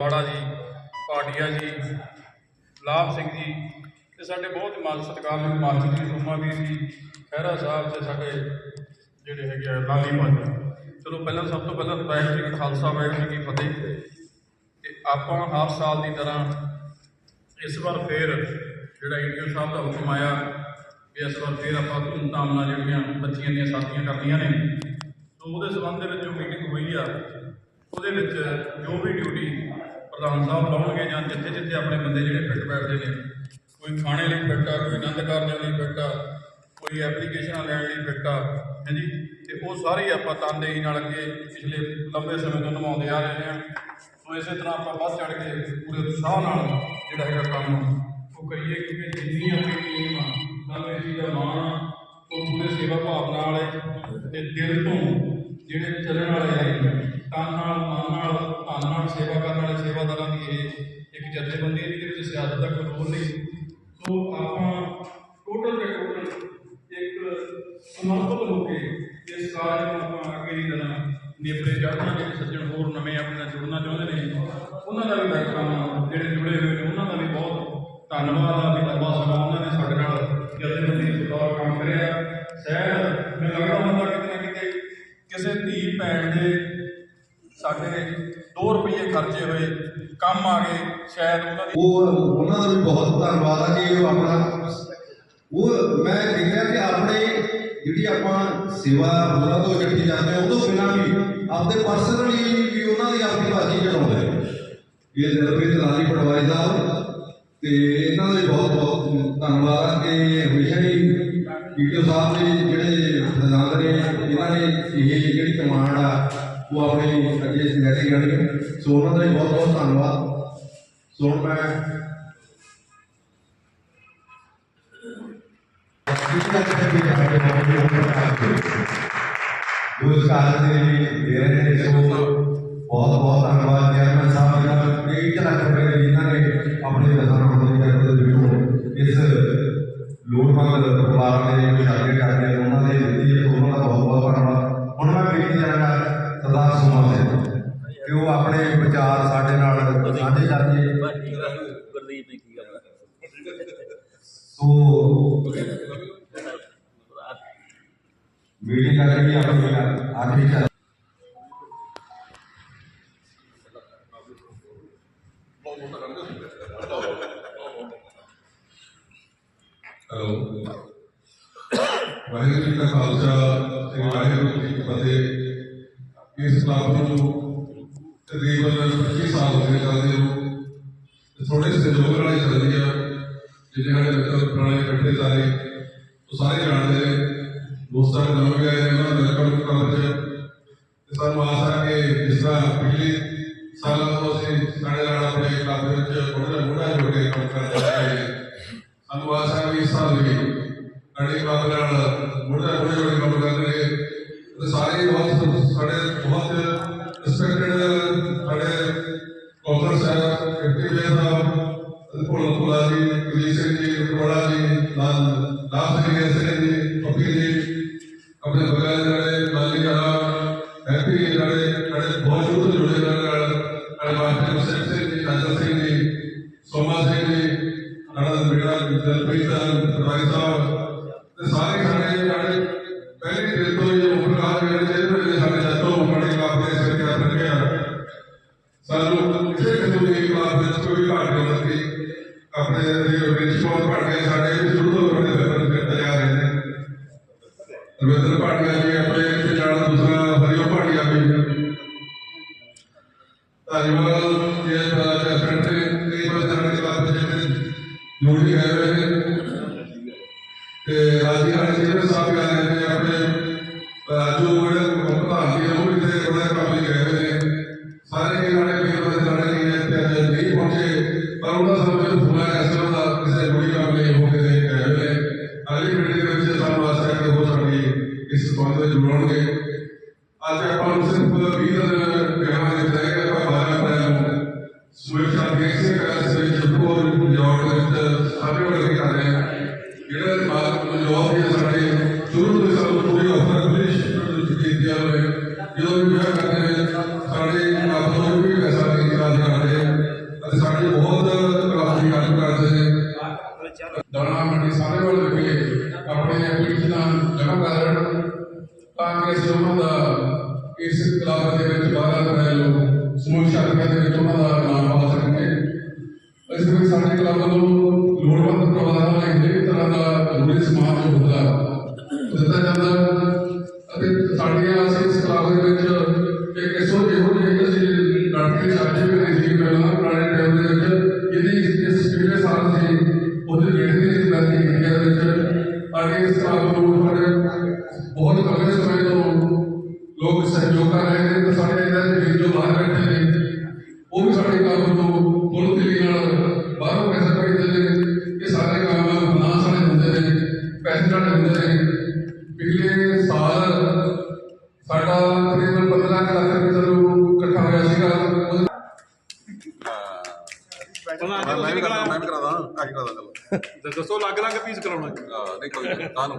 ਵਾੜਾ ਜੀ ਪਾਟਿਆ ਜੀ, ਲਾਭ ਸਿੰਘ ਜੀ ਤੇ ਸਾਡੇ ਬਹੁਤ ਹੀ ਮਾਨ ਸਤਿਕਾਰਯੋਗ ਮਾਲਕ ਜੀ ਸੋਮਾ ਵੀਰ ਜੀ, ਖਹਿਰਾ ਸਾਹਿਬ ਤੇ ਸਾਡੇ ਜਿਹੜੇ ਹੈਗੇ ਆ, ਲਾਲੀ ਭਾਜੀ ਚਲੋ ਪਹਿਲਾਂ ਸਭ ਤੋਂ ਪਹਿਲਾਂ ਵਾਹਿਗੁਰੂ ਜੀ ਕਾ ਖਾਲਸਾ, ਵਾਹਿਗੁਰੂ ਜੀ ਕੀ ਫਤਿਹ। ਤੇ ਆਪਾਂ ਹਰ ਸਾਲ ਦੀ ਤਰ੍ਹਾਂ ਇਸ ਵਾਰ ਫੇਰ ਜਿਹੜਾ ਈਡੀਓ ਸਾਹਿਬ ਦਾ ਹੁਕਮ ਆਇਆ ਵੀ ਇਸ ਵਾਰ ਫੇਰ ਆਪਾਂ ਧੂਮਧਾਮ ਨਾਲ ਜਿਹੜੀਆਂ ਬੱਚੀਆਂ ਦੀਆਂ ਸਾਥੀਆਂ ਕਰਨੀਆਂ ਨੇ ਸੋ ਉਹਦੇ ਸੰਬੰਧ ਦੇ ਵਿੱਚ ਜੋ ਮੀਟਿੰਗ ਹੋਈ ਆ, ਉਹਦੇ ਵਿੱਚ ਜੋ ਵੀ ਡਿਊਟੀ ਪ੍ਰਧਾਨ ਸਾਹਿਬ ਲਾਉਣਗੇ ਜਾਂ ਜਿੱਥੇ ਜਿੱਥੇ ਆਪਣੇ ਬੰਦੇ ਜਿਹੜੇ ਫਿੱਟ ਬੈਠਦੇ ਨੇ, ਕੋਈ ਖਾਣੇ ਲਈ ਫਿੱਟ ਆ, ਕੋਈ ਆਨੰਦ ਕਾਰਜਾਂ ਲਈ ਫਿੱਟ ਆ, ਕੋਈ ਐਪਲੀਕੇਸ਼ਨਾਂ ਲੈਣ ਲਈ ਫਿੱਟ ਆ ਹਾਂਜੀ ਤੇ ਉਹ ਸਾਰੇ ਆਪਾਂ ਤਨਦੇਹੀ ਨਾਲ ਅੱਗੇ ਪਿਛਲੇ ਲੰਬੇ ਸਮੇਂ ਤੋਂ ਨਿਭਾਉਂਦੇ ਆ ਰਹੇ ਹਾਂ। ਸੋ ਇਸੇ ਤਰ੍ਹਾਂ ਆਪਾਂ ਵੱਧ ਚੜ ਕੇ ਪੂਰੇ ਉਤਸ਼ਾਹ ਨਾਲ ਜਿਹੜਾ ਹੈਗਾ ਕੰਮ ਉਹ ਕਰੀਏ, ਕਿਉਂਕਿ ਜਿੰਨੀ ਆਪਣੀ ਟੀਮ ਆ ਸਾਨੂੰ ਇਸ ਦਾ ਮਾਣ, ਉਹ ਪੂਰੇ ਸੇਵਾ ਭਾਵਨਾ ਵਾਲੇ ਤੇ ਦਿਲ ਤੋਂ ਜਿਹੜੇ ਚੱਲਣ ਧਨ ਸੇਵਾ ਕਰਨ ਵਾਲੇ ਸੇਵਾਦਾਰਾਂ ਦੀ ਇਹ ਇੱਕ ਜਥੇਬੰਦੀ ਹੈ ਜਿਹਦੇ ਵਿੱਚ ਸਿਆਸਤ ਦਾ ਕੋਈ ਰੋਲ ਨਹੀਂ ਸੋ। ਆਪਾਂ ਟੋਟਲ ਦੇ ਟੋਟਲ ਇੱਕ ਸਮਰਪਿਤ ਹੋ ਕੇ ਇਸ ਕਾਰਜ ਨੂੰ ਆਪਾਂ ਅੱਗੇ ਦੀ ਤਰ੍ਹਾਂ ਨੇਪਰੇ ਚੜ੍ਹਨਾ ਜਿਹੜੇ ਸੱਜਣ ਹੋਰ ਨਵੇਂ ਆਪਣੇ ਜੁੜਨਾ ਚਾਹੁੰਦੇ ਨੇ। ਉਹਨਾਂ ਦਾ ਵੀ ਵੈਲਕਮ ਜਿਹੜੇ ਜੁੜੇ ਹੋਏ ਨੇ, ਉਹਨਾਂ ਦਾ ਵੀ ਬਹੁਤ ਧੰਨਵਾਦ ਆ ਵੀ ਲੰਬਾ ਸਮਾਂ ਉਹਨਾਂ ਨੇ ਸਾਡੇ ਨਾਲ ਜਥੇਬੰਦੀ ਦੇ ਤੌਰ ਕੰਮ ਕਰਿਆ। ਸ਼ਹਿਰ ਮੈਨੂੰ ਲੱਗਦਾ ਹੁੰਦਾ ਕਿਤੇ ਨਾ ਕਿਤੇ ਕਿਸੇ ਧੀ ਭੈਣ ਦੇ ਸਾਡੇ 2 ਰੁਪਏ ਖਰਚੇ ਹੋਏ, ਕੰਮ ਆ ਗਏ, ਸ਼ਾਇਦ ਉਹਨਾਂ ਦੀ ਉਹ ਉਹਨਾਂ ਦਾ ਵੀ ਬਹੁਤ ਧੰਨਵਾਦ ਆ ਕਿ ਉਹ ਆਪਣਾ ਉਹ ਮੈਂ ਦੇਖਿਆ ਕਿ ਆਪਣੇ ਜਿਹੜੀ ਆਪਾਂ ਸੇਵਾ ਹੋਰਾਂ ਤੋਂ ਇਕੱਠੀ ਜਾਂਦੇ ਹਾਂ ਉਦੋਂ ਬਿਨਾਂ ਵੀ ਆਪਦੇ ਪਰਸਨਲੀ ਵੀ ਉਹਨਾਂ ਦੀ ਆਪਣੀ ਬਾਜੀ ਚੜਾਉਂਦੇ ਇਹ ਦਿਲਪ੍ਰੀਤ ਲਾਲੀ ਪਟਵਾਰੀ ਸਾਹਿਬ, ਤੇ ਇਹਨਾਂ ਦਾ ਬਹੁਤ ਬਹੁਤ ਧੰਨਵਾਦ ਆ ਕਿ ਹਮੇਸ਼ਾ ਹੀ ਵੀਡੀਓ ਸਾਹਿਬ ਦੇ ਜਿਹੜੇ ਪ੍ਰਧਾਨ ਨੇ, ਇਹਨਾਂ ਨੇ ਇਹ ਜਿਹੜੀ ਕਮਾਂਡ ਆ ਉਹ ਆਪਣੇ ਅੱਗੇ ਲੈ ਕੇ ਜਾਣੀ ਸੋ ਉਹਨਾਂ ਦਾ ਵੀ ਬਹੁਤ ਬਹੁਤ ਧੰਨਵਾਦ ਸੋ ਹੁਣ ਮੈਂ कितना कितना भी हमारे बहुत बहुत पुरस्कार ਦੇ ਦੇ ਰਹੇ ਨੇ ਸੋ ਬਹੁਤ ਬਹੁਤ ਧੰਨਵਾਦ ਚੇਅਰਮੈਨ ਸਾਹਿਬ ਦਾ ਕਈ ਤਰ੍ਹਾਂ ਦੇ ਜਿਨ੍ਹਾਂ ਨੇ ਆਪਣੇ ਦਸਾਂ ਹੋਣੇ ਕਰਦੇ ਦੇ ਹੈਲੋ। ਵਾਹਿਗੁਰੂ ਜੀ ਕਾ ਖਾਲਸਾ, ਸ੍ਰੀ ਵਾਹਿਗੁਰੂ ਜੀ ਕੀ ਫਤਿਹ। ਇਸ ਕਲਾਬ ਨੂੰ ਤਕਰੀਬਨ 25 ਸਾਲ ਹੋ ਗਏ ਚੱਲਦੇ ਨੂੰ ਥੋੜੇ ਸਹਿਯੋਗ ਨਾਲ ਚੱਲਦੀ ਆ ਜਿਹੜੇ ਸਾਡੇ ਮਿੱਤਰ ਪੁਰਾਣੇ ਇਕੱਠੇ ਸਾਰੇ, ਉਹ ਸਾਰੇ ਜਾਣਦੇ ਦੋਸਤਾਂ ਨਵੇਂ ਆਏ ਉਹਨਾਂ ਦਾ ਵੈਲਕਮ ਕਰਨ ਚ ਸਾਨੂੰ ਆਸ ਹੈ ਕਿ ਜਿਸ ਤਰ੍ਹਾਂ ਪਿਛਲੇ ਸਾਲਾਂ ਤੋਂ ਅਸੀਂ ਸਾਡੇ ਨਾਲ ਆਪਣੇ ਕਲਾਬ ਦੇ ਵਿੱਚ ਥੋੜਾ ਮੋੜਾ ਜੋੜ ਕੇ ਕੰਮ ਕਰਦੇ ਆਏ ਹਾਂ ਸਾਨੂੰ ਆਸ ਹੈ ਵੀ ਇਸ ਸਾਲ ਵੀ ਸਾਡੇ ਕਲੱਬ ਨਾਲ ਮੁੰਡਾ ਮੁੰਡੇ ਜੋੜੇ ਕੰਮ ਕਰਦੇ ਨੇ ਤੇ ਸਾਰੇ ਰਵਿੰਦਰ ਭਾਟੀਆ ਜੀ ਆਪਣੇ ਇੱਥੇ ਨਾਲ ਦੂਸਰਾ ਹਰੀਓ ਭਾਟੀਆ ਵੀ ਧੰਨਵਾਦ। ਦਾਣਾ ਮੰਡੀ ਸਾਰੇ ਵੱਲ ਵਿਖੇ ਆਪਣੇ ਐਪਲੀਕੇਸ਼ਨਾਂ ਜਮ੍ਹਾਂ ਕਰ ਲੈਣ ਤਾਂ ਕਿ ਅਸੀਂ ਉਹਨਾਂ ਦਾ ਇਸ ਕਲੱਬ ਦੇ ਵਿੱਚ 12 ਅਪ੍ਰੈਲ ਨੂੰ ਸਮੂਹ ਮੈਂ ਵੀ ਕਰਾਦਾ ਮੈਂ ਵੀ ਕਰਾਦਾ ਆਹੀ ਕਰਾਦਾ ਚਲੋ। ਦੱਸੋ ਅਲੱਗ ਅਲੱਗ ਪੀਸ ਕਰਾਉਣਾ। ਹਾਂ ਨਹੀਂ ਕੋਈ ਨਹੀਂ ਤਾਂ ਨੂੰ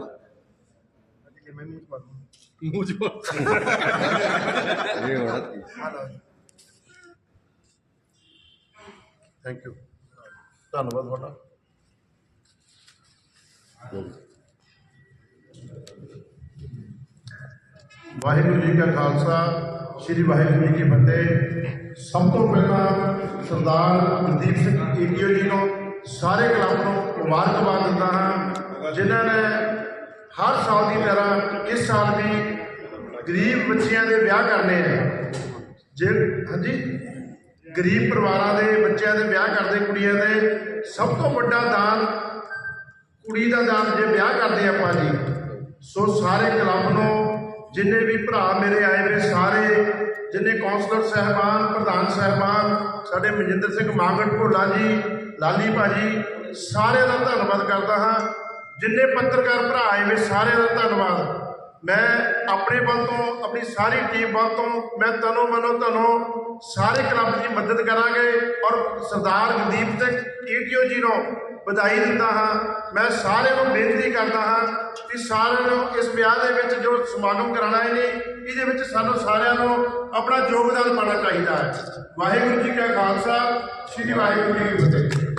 ਮੂੰਹ ਚ ਪਾ। ਇਹ ਹੋਣਾ ਥੈਂਕ ਯੂ ਧੰਨਵਾਦ ਤੁਹਾਡਾ। ਵਾਹਿਗੁਰੂ ਜੀ ਕਾ ਖਾਲਸਾ। ਸ੍ਰੀ ਵਾਹਿਗੁਰੂ ਜੀ ਕੀ ਫਤਿਹ। ਸਭ ਤੋਂ ਪਹਿਲਾਂ ਸਰਦਾਰ ਮਨਦੀਪ ਸਿੰਘ ਈਟੀਓ ਜੀ ਨੂੰ, ਸਾਰੇ ਕਲੱਬ ਨੂੰ ਮੁਬਾਰਕਬਾਦ ਦਿੰਦਾ ਹਾਂ, ਜਿਨ੍ਹਾਂ ਨੇ ਹਰ ਸਾਲ ਦੀ ਤਰ੍ਹਾਂ ਇਸ ਸਾਲ ਵੀ ਗਰੀਬ ਬੱਚਿਆਂ ਦੇ ਵਿਆਹ ਕਰਨੇ ਆ ਜੇ, ਹਾਂਜੀ? ਗਰੀਬ ਪਰਿਵਾਰਾਂ ਦੇ ਬੱਚਿਆਂ ਦੇ ਵਿਆਹ ਕਰਦੇ ਕੁੜੀਆਂ ਦੇ, ਸਭ ਤੋਂ ਵੱਡਾ ਦਾਨ ਕੁੜੀ ਦਾ ਦਾਨ ਜੇ ਵਿਆਹ ਕਰਦੇ ਆਪਾਂ ਜੀ, ਸੋ ਸਾਰੇ ਕਲੱਬ ਨੂੰ ਜਿੰਨੇ ਵੀ ਭਰਾ ਮੇਰੇ ਆਏ ਨੇ ਸਾਰੇ, ਜਿੰਨੇ ਕੌਂਸਲਰ ਸਹਿਬਾਨ, ਪ੍ਰਧਾਨ ਸਹਿਬਾਨ, ਸਾਡੇ ਮਨਜਿੰਦਰ ਸਿੰਘ ਮਾਂਗੜ, ਭੋਲਾ ਜੀ, ਲਾਲੀ ਭਾਜੀ, ਸਾਰਿਆਂ ਦਾ ਧੰਨਵਾਦ ਕਰਦਾ ਹਾਂ। ਜਿੰਨੇ ਪੱਤਰਕਾਰ ਭਰਾ ਆਏ ਨੇ, ਸਾਰਿਆਂ ਦਾ ਧੰਨਵਾਦ। ਮੈਂ ਆਪਣੇ ਵੱਲ ਤੋਂ, ਆਪਣੀ ਸਾਰੀ ਟੀਮ ਵੱਲ ਤੋਂ, ਮੈਂ ਤਨੋ ਮਨੋ ਤੁਹਾਨੂੰ ਸਾਰੇ ਕਲੱਬ ਦੀ ਮਦਦ ਕਰਾਂਗੇ ਔਰ ਸਰਦਾਰ ਗਦੀਪ ਸਿੰਘ ਈਟੀਓ ਜੀ ਨੂੰ ਵਧਾਈ ਦਿੰਦਾ ਹਾਂ। ਮੈਂ ਸਾਰਿਆਂ ਨੂੰ ਬੇਨਤੀ ਕਰਦਾ ਹਾਂ ਕਿ ਸਾਰਿਆਂ ਨੂੰ ਇਸ ਵਿਆਹ ਦੇ ਵਿੱਚ ਜੋ ਸਮਾਗਮ ਕਰਾਉਣਾ ਹੈ ਨੇ ਇਹਦੇ ਵਿੱਚ ਸਾਨੂੰ ਸਾਰਿਆਂ ਨੂੰ ਆਪਣਾ ਯੋਗਦਾਨ ਪਾਉਣਾ ਚਾਹੀਦਾ ਹੈ। ਵਾਹਿਗੁਰੂ ਜੀ ਕਾ ਖਾਲਸਾ, ਸ੍ਰੀ ਵਾਹਿਗੁਰੂ ਜੀ ਕੀ ਫਤਿਹ।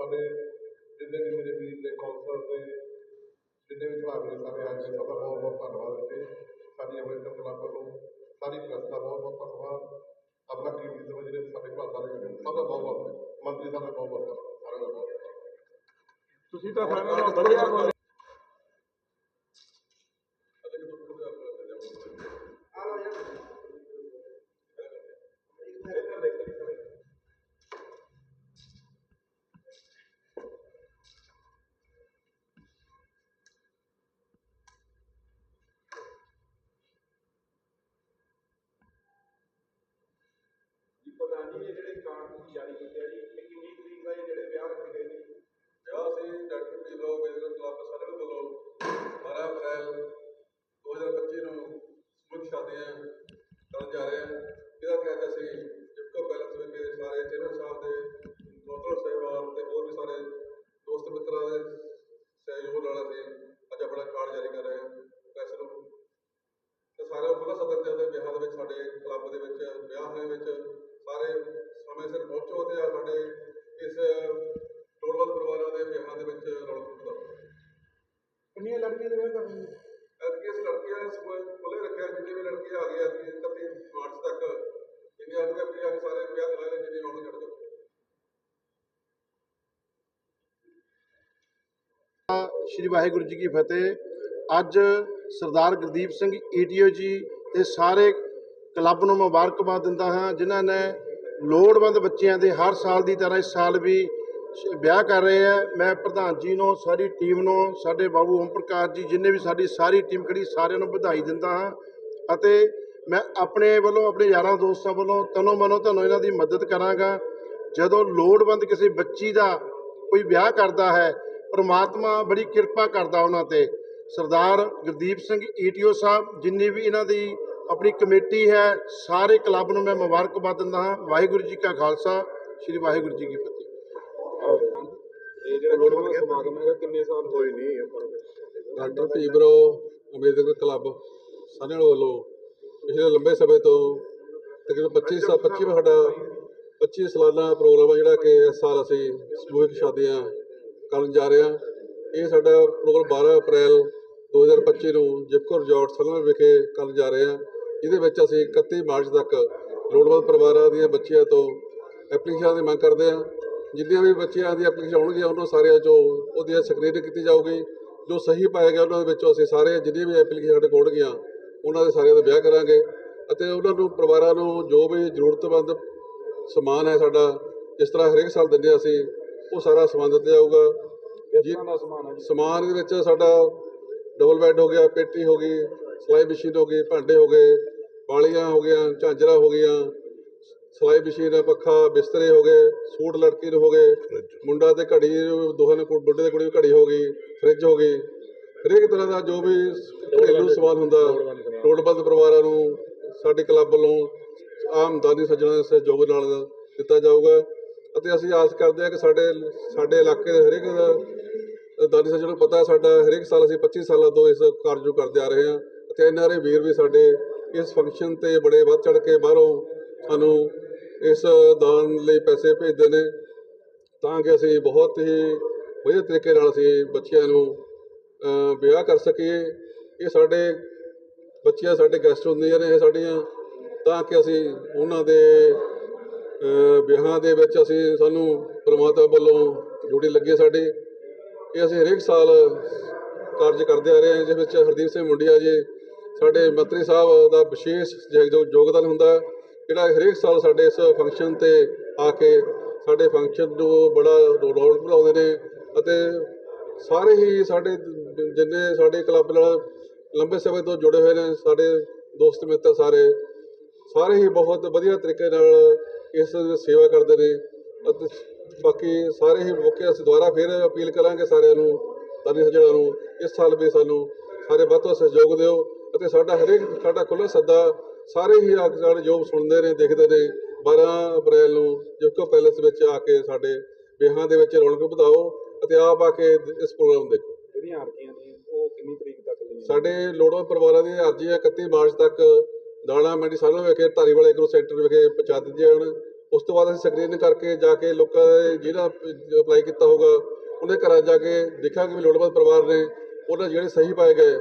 ਸਾਡੇ ਜਿੰਨੇ ਵੀ ਮੇਰੇ ਵੀਰ ਨੇ ਕੌਂਸਲਰ ਨੇ ਜਿੰਨੇ ਵੀ ਭਰਾ ਮੇਰੇ ਸਾਰੇ ਆਏ ਸਭ ਦਾ ਬਹੁਤ ਬਹੁਤ ਧੰਨਵਾਦ ਤੇ ਸਾਡੀ ਅੰਮ੍ਰਿਤਸਰ ਕਲੱਬ ਵੱਲੋਂ ਸਾਰੀ ਪ੍ਰੈਸ ਬਹੁਤ ਬਹੁਤ ਧੰਨਵਾਦ। ਆਪਣਾ ਟੀਮ ਦੇ ਸਮਝ ਜਿਹੜੇ ਸਾਡੇ ਭਰਾ ਸਾਰੇ ਨੇ ਸਭ ਦਾ ਬਹੁਤ ਬਹੁਤ ਮੰਤਰੀ ਸਾਹਿਬ ਦਾ ਬਹੁਤ ਬਹੁਤ ਸਾਰਿਆਂ ਦਾ ਬਹੁਤ ਬਹੁਤ ਤੁਸੀਂ ਤਾਂ ਸਾਰਿਆਂ ਦਾ ਬੜੀਆ ਵਿਆਹ ਸੀ ਡਾਕਟਰ ਪੀ ਬਿਜ਼ਨਸ ਕਲੱਬ ਸਾਰੇ ਵੱਲੋਂ 12 ਅਪ੍ਰੈਲ 2025 ਨੂੰ ਸਮੁੱਚ ਸ਼ਾਦੀਆਂ ਕਰਨ ਜਾ ਰਹੇ ਹਾਂ ਇਹਦਾ ਕਿ ਅੱਜ ਜਿਪਕੋ ਪੈਲਸ ਵਿਖੇ ਸਾਰੇ ਚੇਅਰਮੈਨ ਸਾਹਿਬ ਦੇ ਦੋਸਤੋ ਸਹਿਬਾਨ ਤੇ ਹੋਰ ਵੀ ਸਾਰੇ ਦੋਸਤ ਮਿੱਤਰਾਂ ਦੇ ਸਹਿਯੋਗ ਨਾਲ ਅਸੀਂ ਅੱਜ ਆਪਣਾ ਕਾਰਡ ਜਾਰੀ ਕਰ ਰਹੇ ਹਾਂ ਪ੍ਰੈਸ ਨੂੰ। ਤੇ ਸਾਰੇ ਨੂੰ ਖੁੱਲ੍ਹਾ ਸੱਦਾ ਦਿੰਦੇ ਹਾਂ ਵਿਆਹ ਦੇ ਵਿੱਚ ਸਾਡੇ ਕਲੱਬ ਦੇ ਵਿੱਚ, ਵਿਆਹ ਦੇ ਵਿੱਚ ਸਾਰੇ ਸਮੇਂ ਸਿਰ ਪਹੁੰਚੋ ਤੇ ਆ ਸਾਡੇ ਇਸ ਲੋੜਵੰਦ ਪਰਿਵਾਰਾਂ ਦੇ ਵਿਆਹਾਂ ਦੇ ਵਿੱਚ ਰੌਣਕ ਹੁੰਦਾ ਕਿੰਨੀਆਂ ਲੜਕੀਆਂ ਦੇ ਵਿਆਹ ਕਰਨੀ? ਐਤਕੀ ਇਸ ਲੜਕੀਆਂ ਸਮੂਹ ਖੁੱਲੇ ਰੱਖਿਆ ਜਿੰਨੇ ਵੀ ਲੜਕੀਆਂ ਆ ਗਈਆਂ ਐਤਕੀ 31 ਮਾਰਚ ਤੱਕ ਜਿੰਨੇ ਆਉਣਗੇ ਆਪਣੀ ਆ ਕੇ ਸਾਰੇ ਵਿਆਹ ਕਰਾ ਲੈ ਜਿੰਨੇ ਆਉਣ ਛੱਡ ਦਿਓ ਸ਼੍ਰੀ ਵਾਹਿਗੁਰੂ ਜੀ ਕੀ ਫਤਿਹ। ਅੱਜ ਸਰਦਾਰ ਗੁਰਦੀਪ ਸਿੰਘ ਈਟੀਓ ਜੀ ਤੇ ਸਾਰੇ ਕਲੱਬ ਨੂੰ ਮੁਬਾਰਕਬਾਦ ਦਿੰਦਾ ਹਾਂ ਜਿਨ੍ਹਾਂ ਨੇ ਲੋੜਵੰਦ ਬੱਚਿਆਂ ਦੇ ਹਰ ਸਾਲ ਦੀ ਤਰ੍ਹਾਂ ਇਸ ਸਾਲ ਵੀ ਵਿਆਹ ਕਰ ਰਹੇ ਆ। ਮੈਂ ਪ੍ਰਧਾਨ ਜੀ ਨੂੰ, ਸਾਰੀ ਟੀਮ ਨੂੰ, ਸਾਡੇ ਬਾਬੂ ਓਮ ਪ੍ਰਕਾਸ਼ ਜੀ, ਜਿੰਨੇ ਵੀ ਸਾਡੀ ਸਾਰੀ ਟੀਮ ਖੜੀ, ਸਾਰਿਆਂ ਨੂੰ ਵਧਾਈ ਦਿੰਦਾ ਹਾਂ। ਅਤੇ ਮੈਂ ਆਪਣੇ ਵੱਲੋਂ, ਆਪਣੇ ਯਾਰਾਂ ਦੋਸਤਾਂ ਵੱਲੋਂ ਤਨੋ ਮਨੋ ਤੁਹਾਨੂੰ ਇਹਨਾਂ ਦੀ ਮਦਦ ਕਰਾਂਗਾ। ਜਦੋਂ ਲੋੜਵੰਦ ਕਿਸੇ ਬੱਚੀ ਦਾ ਕੋਈ ਵਿਆਹ ਕਰਦਾ ਹੈ, ਪ੍ਰਮਾਤਮਾ ਬੜੀ ਕਿਰਪਾ ਕਰਦਾ ਉਹਨਾਂ ਤੇ। ਸਰਦਾਰ ਗੁਰਦੀਪ ਸਿੰਘ ਈਟੀਓ ਸਾਹਿਬ, ਜਿੰਨੀ ਵੀ ਇਹਨਾਂ ਦੀ ਆਪਣੀ ਕਮੇਟੀ ਹੈ ਸਾਰੇ ਕਲੱਬ ਨੂੰ ਮੈਂ ਮੁਬਾਰਕਬਾਦ ਦਿੰਦਾ ਹਾਂ। ਵਾਹਿਗੁਰੂ ਜੀ ਕਾ ਖਾਲਸਾ ਸ੍ਰੀ ਵਾਹਿਗੁਰੂ ਜੀ ਕੀ ਫਤਿਹ। ਇਹ ਜਿਹੜਾ ਸਮਾਗਮ ਹੈਗਾ ਕਿੰਨੇ ਸਾਲ ਹੋਏ ਨਹੀਂ ਡਾਕਟਰ ਅੰਬੇਦਕਰ ਕਲੱਬ ਸਾਰਿਆਂ ਵੱਲੋਂ ਪਿਛਲੇ ਲੰਬੇ ਸਮੇਂ ਤੋਂ ਤਕਰੀਬਨ 25 ਸਾਲ 25ਵਾਂ ਸਾਡਾ 25 ਸਾਲਾਨਾ ਪ੍ਰੋਗਰਾਮ ਆ ਜਿਹੜਾ ਕਿ ਇਸ ਸਾਲ ਅਸੀਂ ਸਮੂਹਿਕ ਸ਼ਾਦੀਆਂ ਕਰਨ ਜਾ ਰਹੇ ਹਾਂ। ਇਹ ਸਾਡਾ ਪ੍ਰੋਗਰਾਮ 12 ਅਪ੍ਰੈਲ 2025 ਨੂੰ ਜਿਪਕੋ ਰਿਜ਼ੋਰਟ ਸਲਮਨ ਵਿਖੇ ਕਰਨ ਜਾ ਰਹੇ ਹਾਂ। ਇਹਦੇ ਵਿੱਚ ਅਸੀਂ 31 ਮਾਰਚ ਤੱਕ ਲੋੜਵੰਦ ਪਰਿਵਾਰਾਂ ਦੀਆਂ ਬੱਚੀਆਂ ਤੋਂ ਐਪਲੀਕੇਸ਼ਨ ਦੀ ਮੰਗ ਕਰਦੇ ਹਾਂ। ਜਿੰਨੀਆਂ ਵੀ ਬੱਚੀਆਂ ਦੀ ਐਪਲੀਕੇਸ਼ਨ ਆਉਣਗੀਆਂ ਉਹਨਾਂ ਸਾਰਿਆਂ ਚੋਂ ਉਹਦੀ ਸਕਰੀਨਿੰਗ ਕੀਤੀ ਜਾਊਗੀ। ਜੋ ਸਹੀ ਪਾਇਆ ਗਿਆ ਉਹਨਾਂ ਦੇ ਵਿੱਚੋਂ ਅਸੀਂ ਸਾਰੇ ਜਿੰਨੀ ਵੀ ਐਪਲੀਕੇਸ਼ਨ ਸਾਡੇ ਕੋਲ ਉਹਨਾਂ ਦੇ ਸਾਰਿਆਂ ਦਾ ਵਿਆਹ ਕਰਾਂਗੇ। ਅਤੇ ਉਹਨਾਂ ਨੂੰ ਪਰਿਵਾਰਾਂ ਨੂੰ ਜੋ ਵੀ ਜ਼ਰੂਰਤਮੰਦ ਸਮਾਨ ਹੈ ਸਾਡਾ ਜਿਸ ਤਰ੍ਹਾਂ ਹਰੇਕ ਸਾਲ ਦਿੰਦੇ ਅਸੀਂ ਉਹ ਸਾਰਾ ਸਮਾਨ ਦਿੱਤਾ ਜਾਊਗਾ। ਜੀ? ਸਮਾਨ ਦੇ ਵਿੱਚ ਸਾਡਾ ਡਬਲ ਬੈੱਡ ਹੋ ਗਿਆ ਪੇਟੀ ਹੋ ਗਈ ਸਿਲਾਈ ਮਸ਼ੀਨ ਹੋ ਗਈ, ਭਾਂਡੇ ਹੋ ਗਏ ਵਾਲੀਆਂ ਹੋ ਗਈਆਂ, ਝਾਂਜਰਾਂ ਹੋ ਗਈਆਂ ਸਿਲਾਈ ਮਸ਼ੀਨ, ਪੱਖਾ, ਬਿਸਤਰੇ ਹੋ ਗਏ, ਸੂਟ ਲੜਕੀ ਦੇ ਹੋ ਗਏ, ਮੁੰਡਾ ਤੇ ਘੜੀ, ਦੋਹਾਂ ਨੇ ਕੁ- ਮੁੰਡੇ ਦੇ ਕੁੜੀ ਦੀ ਘੜੀ ਹੋ ਗਈ, ਫ੍ਰਿਜ ਹੋ ਗਈ। ਹਰੇਕ ਤਰ੍ਹਾਂ ਦਾ ਜੋ ਵੀ ਘਰੇਲੂ ਸਮਾਨ ਹੁੰਦਾ ਲੋੜਵੰਦ ਪਰਿਵਾਰਾਂ ਨੂੰ, ਸਾਡੇ ਕਲੱਬ ਵੱਲੋਂ, ਆਮ ਦਾਨੀ ਸੱਜਣਾਂ ਦੇ ਸਹਿਯੋਗ ਨਾਲ ਦਿੱਤਾ ਜਾਊਗਾ। ਅਤੇ ਅਸੀਂ ਆਸ ਕਰਦੇ ਹਾਂ ਕਿ ਸਾਡੇ ਸਾਡੇ ਇਲਾਕੇ ਦੇ ਹਰੇਕ ਦਾ ਦਾਨੀ ਸੱਜਣ ਨੂੰ ਪਤਾ ਸਾਡਾ ਹਰੇਕ ਸਾਲ ਅਸੀਂ 25 ਸਾਲਾਂ ਤੋਂ ਇਸ ਕਾਰਜ ਨੂੰ ਕਰਦੇ ਆ ਰਹੇ ਹਾਂ। ਅਤੇ ਐਨਆਰਏ ਵੀਰ ਵੀ ਸਾਡੇ ਇਸ ਫੰਕਸ਼ਨ ਤੇ ਬੜੇ ਵੱਧ ਚੜ ਕੇ ਬਾਹਰੋਂ ਸਾਨੂੰ ਇਸ ਦਾਨ ਲਈ ਪੈਸੇ ਭੇਜਦੇ ਨੇ ਤਾਂ ਕਿ ਅਸੀਂ ਬਹੁਤ ਹੀ ਵਧੀਆ ਤਰੀਕੇ ਨਾਲ ਅਸੀਂ ਬੱਚਿਆਂ ਨੂੰ ਵਿਆਹ ਕਰ ਸਕੀਏ। ਇਹ ਸਾਡੇ ਬੱਚੀਆਂ ਸਾਡੇ ਗੈਸਟ ਹੁੰਦੀਆਂ ਨੇ, ਇਹ ਸਾਡੀਆਂ। ਤਾਂ ਕਿ ਅਸੀਂ ਉਹਨਾਂ ਦੇ ਵਿਆਹਾਂ ਦੇ ਵਿੱਚ ਅਸੀਂ ਸਾਨੂੰ ਪ੍ਰਮਾਤਮਾ ਵੱਲੋਂ ਡਿਊਟੀ ਲੱਗੀ ਹੈ ਸਾਡੀ। ਇਹ ਅਸੀਂ ਹਰੇਕ ਸਾਲ ਕਾਰਜ ਕਰਦੇ ਆ ਰਹੇ ਹਾਂ ਜਿਸ ਵਿੱਚ ਹਰਦੀਪ ਸਿੰਘ ਮੁੰਡਿਆ ਜੀ ਸਾਡੇ ਮੰਤਰੀ ਸਾਹਿਬ ਦਾ ਵਿਸ਼ੇਸ਼ ਜੋ ਯੋਗਦਾਨ ਹੁੰਦਾ ਜਿਹੜਾ ਹਰੇਕ ਸਾਲ ਸਾਡੇ ਇਸ ਫੰਕਸ਼ਨ ਤੇ ਆ ਕੇ ਸਾਡੇ ਫੰਕਸ਼ਨ ਨੂੰ ਬੜਾ ਰੌਣਕ ਬਣਾਉਂਦੇ ਨੇ ਅਤੇ ਸਾਰੇ ਹੀ ਸਾਡੇ ਜਿੰਨੇ ਸਾਡੇ ਕਲੱਬ ਨਾਲ ਲੰਬੇ ਸਮੇਂ ਤੋਂ ਜੁੜੇ ਹੋਏ ਨੇ, ਸਾਡੇ ਦੋਸਤ ਮਿੱਤਰ ਸਾਰੇ ਸਾਰੇ ਹੀ ਬਹੁਤ ਵਧੀਆ ਤਰੀਕੇ ਨਾਲ ਇਸ ਸੇਵਾ ਕਰਦੇ ਨੇ ਅਤੇ ਬਾਕੀ ਸਾਰੇ ਹੀ ਮੌਕੇ ਅਸੀਂ ਦੁਬਾਰਾ ਫਿਰ ਅਪੀਲ ਕਰਾਂਗੇ ਸਾਰਿਆਂ ਨੂੰ ਤਾਨੀ ਸੱਜਣਾਂ ਨੂੰ, ਇਸ ਸਾਲ ਵੀ ਸਾਨੂੰ ਸਾਰੇ ਵੱਧ ਤੋਂ ਸਹਿਯੋਗ ਦਿਓ। ਅਤੇ ਸਾਡਾ ਹਰੇਕ ਸਾਡਾ ਖੁੱਲ੍ਹਾ ਸੱਦਾ ਸਾਰੇ ਹੀ ਆ ਕੇ ਸਾਡੇ ਜੋ ਸੁਣਦੇ ਨੇ ਦੇਖਦੇ ਨੇ। 12 ਅਪ੍ਰੈਲ ਨੂੰ ਜਿਫਕੋ ਪੈਲੇਸ ਵਿੱਚ ਆ ਕੇ ਸਾਡੇ ਵਿਆਹਾਂ ਦੇ ਵਿੱਚ ਰੌਣਕ ਵਧਾਓ ਅਤੇ ਆਪ ਆ ਕੇ ਇਸ ਪ੍ਰੋਗਰਾਮ ਦੇਖੋ। ਜਿਹੜੀਆਂ ਅਰਜ਼ੀਆਂ ਨੇ? ਉਹ ਕਿੰਨੀ ਤਰੀਕ ਤੱਕ ਲਈਆਂ ਸਾਡੇ ਲੋੜਵੰਦ ਪਰਿਵਾਰਾਂ ਦੀਆਂ ਅਰਜ਼ੀਆਂ 31 ਮਾਰਚ ਤੱਕ ਦਾਣਾ ਮੰਡੀ ਸਾਲੋਂ ਵਿਖੇ ਧਾਰੀਵਾਲ ਐਗਰੋ ਸੈਂਟਰ ਵਿਖੇ ਪਹੁੰਚਾ ਦਿੱਤੀਆਂ ਜਾਣ। ਉਸ ਤੋਂ ਬਾਅਦ ਅਸੀਂ ਸਕਰੀਨ ਕਰਕੇ ਜਾ ਕੇ ਲੋਕਾਂ ਦੇ ਜਿਹੜਾ ਅਪਲਾਈ ਕੀਤਾ ਹੋਊਗਾ ਉਹਦੇ ਘਰਾਂ ਜਾ ਕੇ ਦੇਖਾਂਗੇ ਵੀ ਲੋੜਵੰਦ ਪਰਿਵਾਰ ਨੇ ਉਹਨਾਂ ਜਿਹੜੇ ਸਹੀ ਪਾਏ ਗਏ।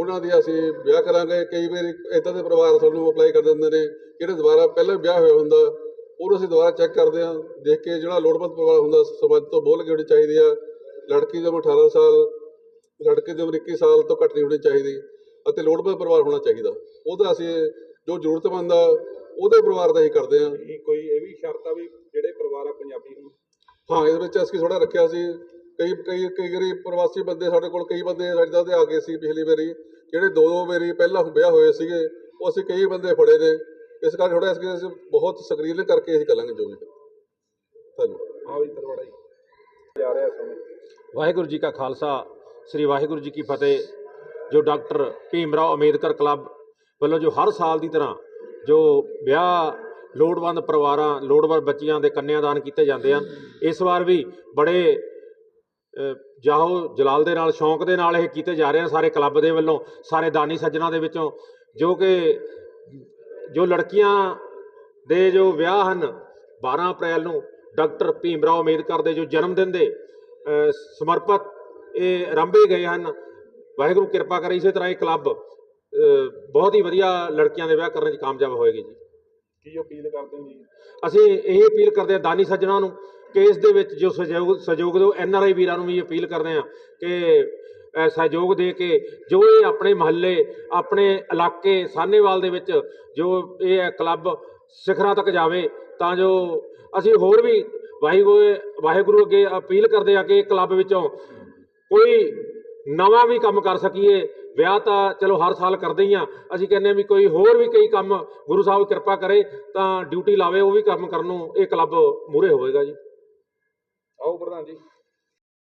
ਉਹਨਾਂ ਦੀ ਅਸੀਂ ਵਿਆਹ ਕਰਾਂਗੇ ਕਈ ਵਾਰੀ ਇਦਾਂ ਦੇ ਪਰਿਵਾਰ ਸਾਨੂੰ ਅਪਲਾਈ ਕਰ ਦਿੰਦੇ ਨੇ ਜਿਹੜੇ ਦੁਬਾਰਾ ਪਹਿਲਾਂ ਵਿਆਹ ਹੋਇਆ ਹੁੰਦਾ ਉਹਨੂੰ ਅਸੀਂ ਦੁਬਾਰਾ ਚੈੱਕ ਕਰਦੇ ਹਾਂ ਦੇਖ ਕੇ ਜਿਹੜਾ ਲੋੜਵੰਦ ਪਰਿਵਾਰ ਹੁੰਦਾ ਸਮਾਜ ਤੋਂ ਬੋਲ ਕੇ ਹੋਣੀ ਚਾਹੀਦੀ ਆ। ਲੜਕੀ ਦੀ ਉਮਰ 18 ਸਾਲ ਲੜਕੇ ਦੀ ਉਮਰ 21 ਸਾਲ ਤੋਂ ਘੱਟ ਨਹੀਂ ਹੋਣੀ ਚਾਹੀਦੀ ਅਤੇ ਲੋੜਵੰਦ ਪਰਿਵਾਰ ਹੋਣਾ ਚਾਹੀਦਾ। ਉਹਦਾ ਅਸੀਂ ਜੋ ਜ਼ਰੂਰਤਮੰਦ ਆ ਉਹਦੇ ਪਰਿਵਾਰ ਦਾ ਹੀ ਕਰਦੇ ਇਹ ਕੋਈ ਇਹ ਵੀ ਸ਼ਰਤ ਆ ਵੀ ਜਿਹੜੇ ਪਰਿਵਾਰ ਆ ਪੰਜਾਬੀ ਨੂੰ? ਹਾਂ ਇਹਦੇ ਵਿੱਚ ਅਸੀਂ ਥੋੜਾ ਰੱਖਿਆ ਸੀ। ਕਈ ਕਈ ਕਈ ਵਾਰੀ ਪ੍ਰਵਾਸੀ ਬੰਦੇ ਸਾਡੇ ਕੋਲ ਕਈ ਬੰਦੇ ਸਾਡੇ ਦੇ ਆ ਗਏ ਸੀ ਪਿਛਲੀ ਵਾਰੀ ਜਿਹੜੇ ਦੋ ਦੋ ਵਾਰੀ ਪਹਿਲਾਂ ਵਿਆਹ ਹੋਏ ਸੀਗੇ ਉਹ ਅਸੀਂ ਕਈ ਬੰਦੇ ਫੜੇ ਨੇ। ਇਸ ਕਰਕੇ ਥੋੜਾ ਅਸੀਂ ਅਸੀਂ ਬਹੁਤ ਸਕਰੀਨ ਕਰਕੇ ਅਸੀਂ ਕਰਾਂਗੇ ਜੋ ਵੀ ਧੰਨਵਾਦ। ਆ ਵੀ ਤਰਵੜਾ ਜੀ ਜਾ ਰਿਹਾ ਸਮੇਂ ਵਾਹਿਗੁਰੂ ਜੀ ਕਾ ਖਾਲਸਾ ਸ੍ਰੀ ਵਾਹਿਗੁਰੂ ਜੀ ਕੀ ਫਤਿਹ। ਜੋ ਡਾਕਟਰ ਭੀਮਰਾਓ ਅੰਬੇਦਕਰ ਕਲੱਬ ਵੱਲੋਂ ਜੋ ਹਰ ਸਾਲ ਦੀ ਤਰ੍ਹਾਂ ਜੋ ਵਿਆਹ ਲੋੜਵੰਦ ਪਰਿਵਾਰਾਂ ਲੋੜਵੰਦ ਬੱਚੀਆਂ ਦੇ ਕੰਨਿਆਦਾਨ ਕੀਤੇ ਜਾਂਦੇ ਹਨ ਇਸ ਵਾਰ ਵੀ ਬੜੇ ਜਾਹੋ ਜਲਾਲ ਦੇ ਨਾਲ ਸ਼ੌਂਕ ਦੇ ਨਾਲ ਇਹ ਕੀਤੇ ਜਾ ਰਹੇ ਹਨ ਸਾਰੇ ਕਲੱਬ ਦੇ ਵੱਲੋਂ ਸਾਰੇ ਦਾਨੀ ਸੱਜਣਾ ਦੇ ਵਿੱਚੋਂ ਜੋ ਕਿ ਜੋ ਲੜਕੀਆਂ ਦੇ ਜੋ ਵਿਆਹ ਹਨ 12 ਅਪ੍ਰੈਲ ਨੂੰ ਡਾਕਟਰ ਭੀਮਰਾਓ ਅੰਬੇਦਕਰ ਦੇ ਜੋ ਜਨਮ ਦਿਨ ਦੇ ਸਮਰਪਿਤ ਇਹ ਆਰੰਭੇ ਗਏ ਹਨ। ਵਾਹਿਗੁਰੂ ਕਿਰਪਾ ਕਰੇ ਇਸੇ ਤਰ੍ਹਾਂ ਇਹ ਕਲੱਬ ਬਹੁਤ ਹੀ ਵਧੀਆ ਲੜਕੀਆਂ ਦੇ ਵਿਆਹ ਕਰਨ 'ਚ ਕਾਮਯਾਬ ਹੋਏਗੀ ਜੀ। ਕੀ ਅਪੀਲ ਕਰਦੇ ਹੋ ਜੀ? ਅਸੀਂ ਇਹ ਅਪੀਲ ਕਰਦੇ ਹਾਂ ਦਾਨੀ ਸੱਜਣਾ ਨੂੰ ਕੇਸ ਦੇ ਵਿੱਚ ਜੋ ਸਹਿਯੋਗ ਸਹਿਯੋਗ ਦਿਓ, ਐਨ ਆਰ ਆਈ ਵੀਰਾਂ ਨੂੰ ਵੀ ਅਪੀਲ ਕਰਦੇ ਹਾਂ ਕਿ ਸਹਿਯੋਗ ਦੇ ਕੇ ਜੋ ਇਹ ਆਪਣੇ ਮਹੱਲੇ, ਆਪਣੇ ਇਲਾਕੇ ਸਾਹਨੇਵਾਲ ਦੇ ਵਿੱਚ ਜੋ ਇਹ ਕਲੱਬ ਸਿਖਰਾਂ ਤੱਕ ਜਾਵੇ, ਤਾਂ ਜੋ ਅਸੀਂ ਹੋਰ ਵੀ ਵਾਹਿਗੁਰੂ ਵਾਹਿਗੁਰੂ ਅੱਗੇ ਅਪੀਲ ਕਰਦੇ ਆ ਕਿ ਇਹ ਕਲੱਬ ਵਿੱਚੋਂ ਕੋਈ ਨਵਾਂ ਵੀ ਕੰਮ ਕਰ ਸਕੀਏ। ਵਿਆਹ ਤਾਂ ਚਲੋ ਹਰ ਸਾਲ ਕਰਦੇ ਹੀ ਆ ਅਸੀਂ ਕਹਿੰਦੇ ਹਾਂ ਵੀ ਕੋਈ ਹੋਰ ਵੀ ਕਈ ਕੰਮ ਗੁਰੂ ਸਾਹਿਬ ਕਿਰਪਾ ਕਰੇ, ਤਾਂ ਡਿਊਟੀ ਲਾਵੇ, ਉਹ ਵੀ ਕੰਮ ਕਰਨ ਨੂੰ ਇਹ ਕਲੱਬ ਮੂਰੇ ਹੋਵੇਗਾ ਜੀ। ਆਓ ਪ੍ਰਧਾਨ ਜੀ।